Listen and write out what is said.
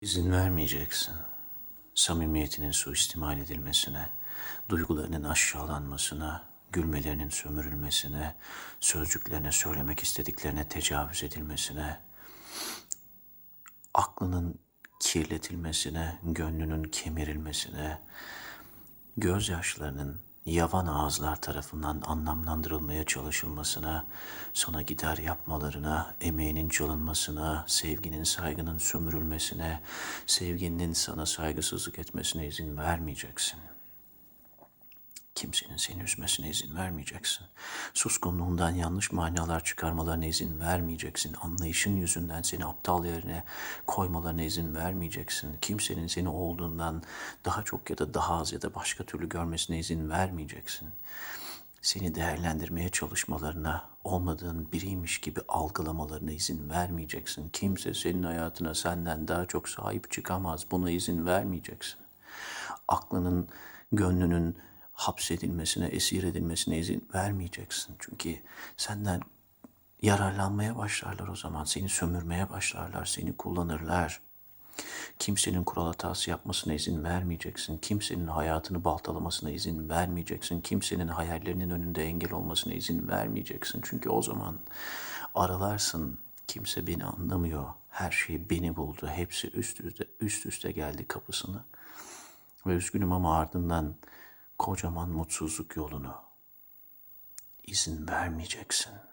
İzin vermeyeceksin. Samimiyetinin suistimal edilmesine, duygularının aşağılanmasına, gülmelerinin sömürülmesine, sözcüklerine söylemek istediklerine tecavüz edilmesine, aklının kirletilmesine, gönlünün kemirilmesine, gözyaşlarının yavan ağızlar tarafından anlamlandırılmaya çalışılmasına, sana gider yapmalarına, emeğinin çalınmasına, sevginin saygının sömürülmesine, sevginin sana saygısızlık etmesine izin vermeyeceksin. Kimsenin seni üzmesine izin vermeyeceksin. Suskunluğundan yanlış manalar çıkarmalarına izin vermeyeceksin. Anlayışın yüzünden seni aptal yerine koymalarına izin vermeyeceksin. Kimsenin seni olduğundan daha çok ya da daha az ya da başka türlü görmesine izin vermeyeceksin. Seni değerlendirmeye çalışmalarına, olmadığın biriymiş gibi algılamalarına izin vermeyeceksin. Kimse senin hayatına senden daha çok sahip çıkamaz. Buna izin vermeyeceksin aklının, gönlünün hapsedilmesine, esir edilmesine izin vermeyeceksin. Çünkü senden yararlanmaya başlarlar o zaman. Seni sömürmeye başlarlar, seni kullanırlar. Kimsenin kural hatası yapmasına izin vermeyeceksin. Kimsenin hayatını baltalamasına izin vermeyeceksin. Kimsenin hayallerinin önünde engel olmasına izin vermeyeceksin. Çünkü o zaman aralarsın. Kimse beni anlamıyor. Her şey beni buldu. Hepsi üst üste, üst üste geldi kapısına. Ve üzgünüm ama ardından kocaman mutsuzluk yolunu izin vermeyeceksin.